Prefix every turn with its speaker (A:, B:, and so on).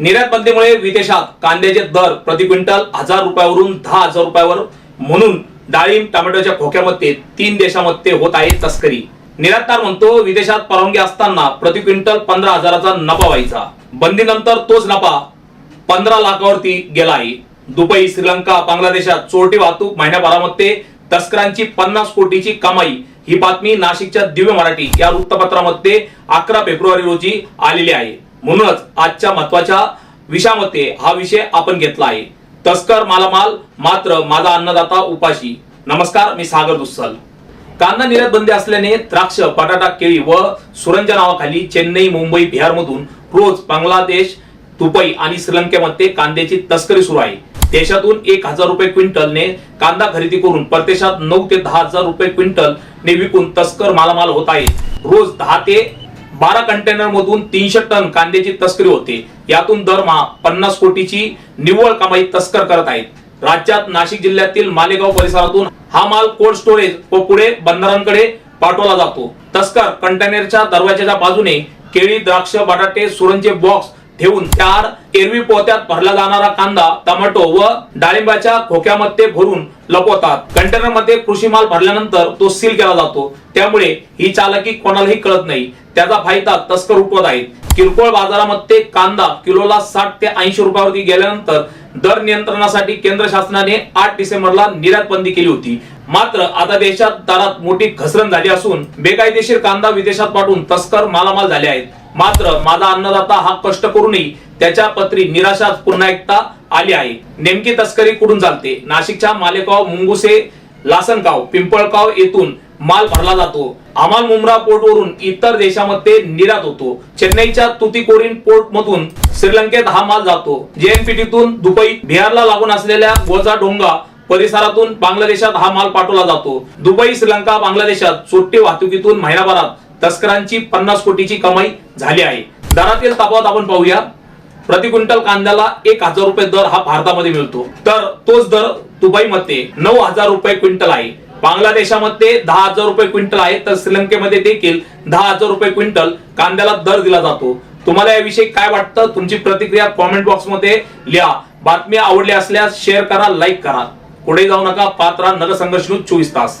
A: निर्यात बंदीमुळे विदेशात कांद्याचे दर प्रति क्विंटल हजार रुपयावरून दहा हजार रुपयावर. म्हणून डाळिंब टोमॅटोच्या खोक्यामध्ये तीन देशामध्ये होत आहे तस्करी. निर्यातदार म्हणतो विदेशात परवानगी असताना प्रति क्विंटल पंधरा हजाराचा नफा व्हायचा. बंदीनंतर तोच नफा पंधरा लाखावरती गेला आहे. दुबई श्रीलंका बांगलादेशात चोरटी वाहतूक महिन्याभरामध्ये तस्करांची पन्नास कोटीची कमाई. ही बातमी नाशिकच्या दिव्य मराठी या वृत्तपत्रामध्ये अकरा फेब्रुवारी रोजी आलेली आहे. म्हणूनच आजच्या महत्त्वाच्या विषयामध्ये हा विषय आपण घेतला आहे. तस्कर मालामाल मात्र माझा अन्नदाता उपाशी. नमस्कार मी सागर दुस्सल. कांदा निर्यात बंदी असल्याने द्राक्ष बटाटा केळी व सुरंजा नावाखाली चेन्नई मुंबई बिहार मधून रोज बांगलादेश दुबई आणि श्रीलंकेमध्ये कांद्याची तस्करी सुरू आहे. देशातून एक हजार रुपये क्विंटलने कांदा खरेदी करून परदेशात नऊ ते दहा हजार रुपये क्विंटल ने विकून तस्कर मालामाल होत आहे रोज दहा ते बारा कंटेनर मधून तीनशे टन कांद्याची तस्करी होते. यातून दरमहा पन्नास कोटीची निव्वळ कमाई तस्कर करत आहेत. राज्यात नाशिक जिल्ह्यातील मालेगाव परिसरातून हा माल कोल्ड स्टोरेज व पुढे बंदरांकडे पाठवला जातो. तस्कर कंटेनरच्या दरवाजाच्या बाजूने केळी द्राक्ष बटाटे सुरंचे बॉक्स ठेवून चार एरवी पोत्यात भरला जाणारा कांदा टमाटो व डाळिंबाच्या खोक्यामध्ये भरून लपवतात. कंटेनरमध्ये कृषी माल भरल्यानंतर तो सील केला जातो. त्यामुळे ही चालकी कोणालाही कळत नाही. त्याचा फायदा तस्कर उठवत आहेत. किरकोळ बाजारामध्ये कांदा किलोला साठ ते ऐंशी रुपयावरती गेल्यानंतर दर नियंत्रणासाठी केंद्र शासनाने आठ डिसेंबरला निर्यात बंदी केली होती. मात्र आता देशात दरात मोठी घसरण झाली असून बेकायदेशीर कांदा विदेशात पाठवून तस्कर मालामाल झाले आहेत. मात्र माझा अन्नदाता हा कष्ट करूनही त्याच्या पत्री निराशा पुन्हा एकदा आली आहे. नेमकी तस्करी कुठून चालते नाशिकच्या मालेगाव मुंगुसे लासनगाव पिंपळगाव येथून माल भरला जातो. अमाल मुमरा पोर्ट वरून इतर देशामध्ये निर्यात होतो. चेन्नईच्या तुतीकोरीन पोर्ट मधून श्रीलंकेत हा माल जातो. जेएनपीटीतून दुबई बिहारला लागून असलेल्या गोजा डोंगा परिसरातून बांगलादेशात हा माल पाठवला जातो. दुबई श्रीलंका बांगलादेशात सुट्टी वाहतुकीतून महिनाभरात तस्करांची पन्नास कोटीची कमाई झाली आहे. दरातील तफावत आपण पाहूया. प्रति क्विंटल कांद्याला एक हजार रुपये दर हा भारतामध्ये मिळतो. तर तोच दर दुबईमध्ये नऊ हजार रुपये क्विंटल आहे. बांगलादेशामध्ये दहा हजार रुपये क्विंटल आहे तर श्रीलंकेमध्ये देखील दहा हजार रुपये क्विंटल कांद्याला दर दिला जातो. तुम्हाला याविषयी काय वाटतं? तुमची प्रतिक्रिया कॉमेंट बॉक्समध्ये लिहा. बातमी आवडली असल्यास शेअर करा लाईक करा. पुढे जाऊ नका. पात्रा नरसंघर्ष न्यूज चोवीस तास.